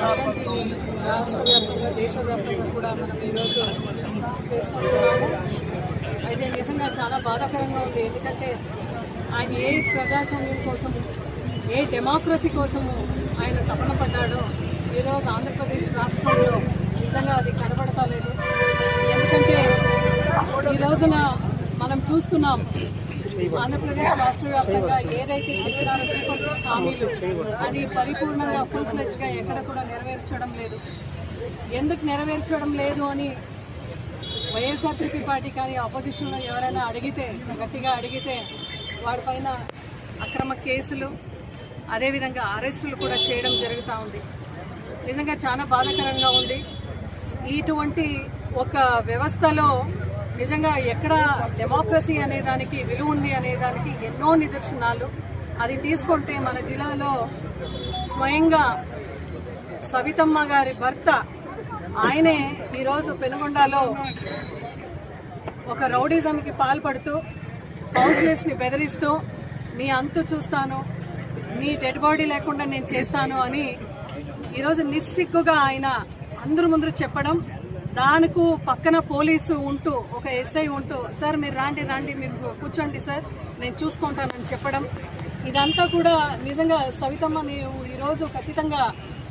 రాష్ట్రవ్యాప్తంగా దేశవ్యాప్తంగా కూడా మనం ఈరోజు చేసుకుంటున్నాము. అయితే నిజంగా చాలా బాధాకరంగా ఉంది. ఎందుకంటే ఆయన ఏ ప్రజాస్వామ్యం కోసము ఏ డెమోక్రసీ కోసము ఆయన తపన పడ్డాడో ఈరోజు ఆంధ్రప్రదేశ్ రాష్ట్రంలో నిజంగా అది కనబడతలేదు. ఎందుకంటే ఈ రోజున మనం చూస్తున్నాం ఆంధ్రప్రదేశ్ రాష్ట్ర వ్యాప్తంగా ఏదైతే చెప్పినారో సూపర్ సిక్స్ హామీలు అది పరిపూర్ణంగా ఫుల్ ఫ్లెజ్గా ఎక్కడ కూడా నెరవేర్చడం లేదు. ఎందుకు నెరవేర్చడం లేదు అని వైఎస్ఆర్సీపీ పార్టీ కానీ ఆపోజిషన్లో ఎవరైనా అడిగితే గట్టిగా అడిగితే వాడిపైన అక్రమ కేసులు అదేవిధంగా అరెస్టులు కూడా చేయడం జరుగుతూ ఉంది. నిజంగా చాలా బాధాకరంగా ఉంది. ఇటువంటి ఒక వ్యవస్థలో నిజంగా ఎక్కడ డెమోక్రసీ అనే దానికి విలువ ఉంది అనే దానికి ఎన్నో నిదర్శనాలు. అది తీసుకుంటే మన జిల్లాలో స్వయంగా సవితమ్మ గారి భర్త ఆయనే ఈరోజు పెనుగొండలో ఒక రౌడిజంకి పాల్పడుతూ కౌన్సిలర్స్ని బెదిరిస్తూ నీ అంతు చూస్తాను నీ డెడ్ బాడీ లేకుండా నేను చేస్తాను అని ఈరోజు నిస్సిగ్గుగా ఆయన అందరు ముందు చెప్పడం దానికి పక్కన పోలీసు ఉంటూ ఒక ఎస్ఐ ఉంటూ సార్ మీరు రాండి రాండి మీరు కూర్చోండి సార్ నేను చూసుకుంటానని చెప్పడం. ఇదంతా కూడా నిజంగా సవితమ్మ నీవు ఈరోజు ఖచ్చితంగా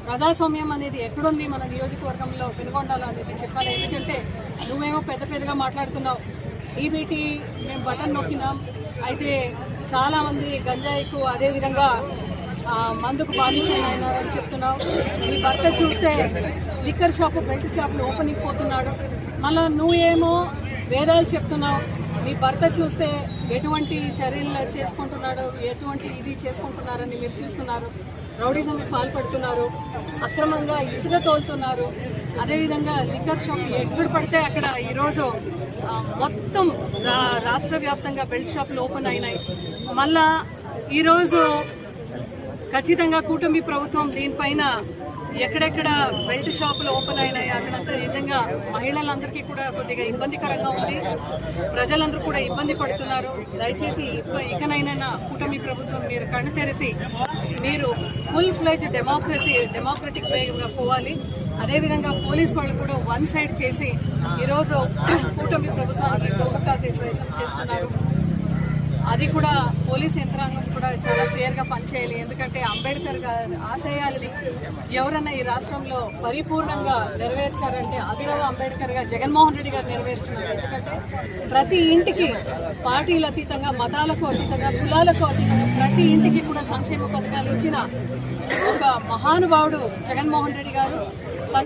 ప్రజాస్వామ్యం అనేది ఎక్కడుంది మన నియోజకవర్గంలో పెనుగొండాలో అనేది చెప్పాలి. ఎందుకంటే నువ్వేమో పెద్ద పెద్దగా మాట్లాడుతున్నావు. ఈబీటీ మేము బటన్ నొక్కినాం. అయితే చాలామంది గంజాయికు అదేవిధంగా మందుకు బానిసైనారని చెప్తున్నావు. నీ భర్త చూస్తే లిక్కర్ షాపు బెల్ట్ షాపులు ఓపెన్ అయిపోతున్నాడు. మళ్ళా నువ్వేమో వేదాలు చెప్తున్నావు. నీ భర్త చూస్తే ఎటువంటి చర్యలు చేసుకుంటున్నాడు? ఎటువంటి ఇది చేసుకుంటున్నారని మీరు చూస్తున్నారు. రౌడీజంకి పాల్పడుతున్నారు. అక్రమంగా ఇసుక తోలుతున్నారు. అదేవిధంగా లిక్కర్ షాప్ ఎక్కడ పడితే అక్కడ ఈరోజు మొత్తం రా రాష్ట్ర వ్యాప్తంగా బెల్ట్ షాపులు ఓపెన్ అయినాయి. మళ్ళా ఈరోజు ఖచ్చితంగా కూటమి ప్రభుత్వం దీనిపైన ఎక్కడెక్కడ బెల్ట్ షాపులు ఓపెన్ అయినాయి అక్కడంతా నిజంగా మహిళలందరికీ కూడా కొద్దిగా ఇబ్బందికరంగా ఉంది. ప్రజలందరూ కూడా ఇబ్బంది పడుతున్నారు. దయచేసి ఇకనైనా కూటమి ప్రభుత్వం మీరు కళ్ళు తెరిసి మీరు ఫుల్ ఫ్లెజ్ డెమోక్రసీ డెమోక్రటిక్ వేగా పోవాలి. అదేవిధంగా పోలీస్ వాళ్ళు కూడా వన్ సైడ్ చేసి ఈరోజు కూటమి ప్రభుత్వానికి ప్రభుత్వాలు చేస్తున్నారు. అది కూడా పోలీస్ యంత్రాంగం కూడా చాలా క్లియర్గా పనిచేయాలి. ఎందుకంటే అంబేద్కర్ గారి ఆశయాల్ని ఎవరన్నా ఈ రాష్ట్రంలో పరిపూర్ణంగా నెరవేర్చారంటే అభినవ అంబేద్కర్ గారు జగన్మోహన్ రెడ్డి గారు నెరవేర్చినారు. ఎందుకంటే ప్రతి ఇంటికి పార్టీలు అతీతంగా మతాలకు అతీతంగా కులాలకు అతీతంగా ప్రతి ఇంటికి కూడా సంక్షేమ పథకాలు ఇచ్చిన ఒక మహానుభావుడు జగన్మోహన్ రెడ్డి గారు.